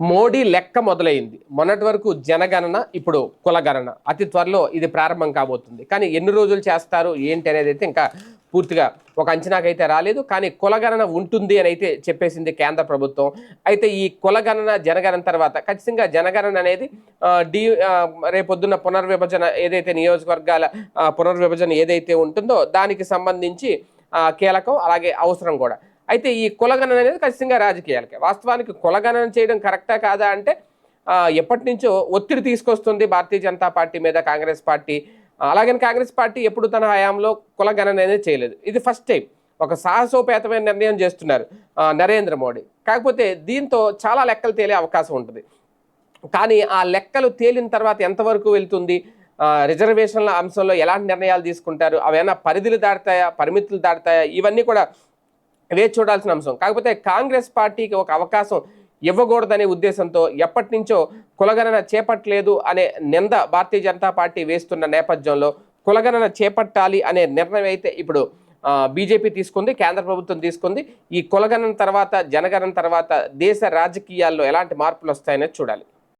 మోడీ లెక్క మొదలైంది. మొన్నటి వరకు జనగణన ఇప్పుడు కులగణన. అతి త్వరలో ఇది ప్రారంభం కాబోతుంది. కానీ ఎన్ని రోజులు చేస్తారు ఏంటి అనేది అయితే ఇంకా పూర్తిగా ఒక అంచనాకైతే రాలేదు. కానీ కులగణన ఉంటుంది అని అయితే చెప్పేసింది కేంద్ర ప్రభుత్వం. అయితే ఈ కులగణన జనగణన తర్వాత ఖచ్చితంగా జనగణన అనేది డి రేపొద్దున్న పునర్విభజన ఏదైతే నియోజకవర్గాల పునర్విభజన ఏదైతే ఉంటుందో దానికి సంబంధించి కీలకం అలాగే అవసరం కూడా. అయితే ఈ కులగణన అనేది ఖచ్చితంగా రాజకీయాలకే. వాస్తవానికి కులగణన చేయడం కరెక్టా కాదా అంటే ఎప్పటి నుంచో ఒత్తిడి తీసుకొస్తుంది భారతీయ జనతా పార్టీ మీద కాంగ్రెస్ పార్టీ. అలాగని కాంగ్రెస్ పార్టీ ఎప్పుడు తన హయాంలో కులగణన అనేది చేయలేదు. ఇది ఫస్ట్ టైం. ఒక సాహసోపేతమైన నిర్ణయం చేస్తున్నారు నరేంద్ర మోడీ. కాకపోతే దీంతో చాలా లెక్కలు తేలే అవకాశం ఉంటుంది. కానీ ఆ లెక్కలు తేలిన తర్వాత ఎంతవరకు వెళ్తుంది? రిజర్వేషన్ల అంశంలో ఎలాంటి నిర్ణయాలు తీసుకుంటారు? అవేనా పరిధులు దాటుతాయా? పరిమితులు దాటుతాయా? ఇవన్నీ కూడా వేచి చూడాల్సిన అంశం. కాకపోతే కాంగ్రెస్ పార్టీకి ఒక అవకాశం ఇవ్వకూడదనే ఉద్దేశంతో ఎప్పటి నుంచో కులగణన చేపట్టలేదు అనే నింద భారతీయ జనతా పార్టీ వేస్తున్న నేపథ్యంలో కులగణన చేపట్టాలి అనే నిర్ణయం అయితే ఇప్పుడు బీజేపీ తీసుకుంది కేంద్ర ప్రభుత్వం తీసుకుంది. ఈ కులగణన తర్వాత జనగణన తర్వాత దేశ రాజకీయాల్లో ఎలాంటి మార్పులు వస్తాయనేది చూడాలి.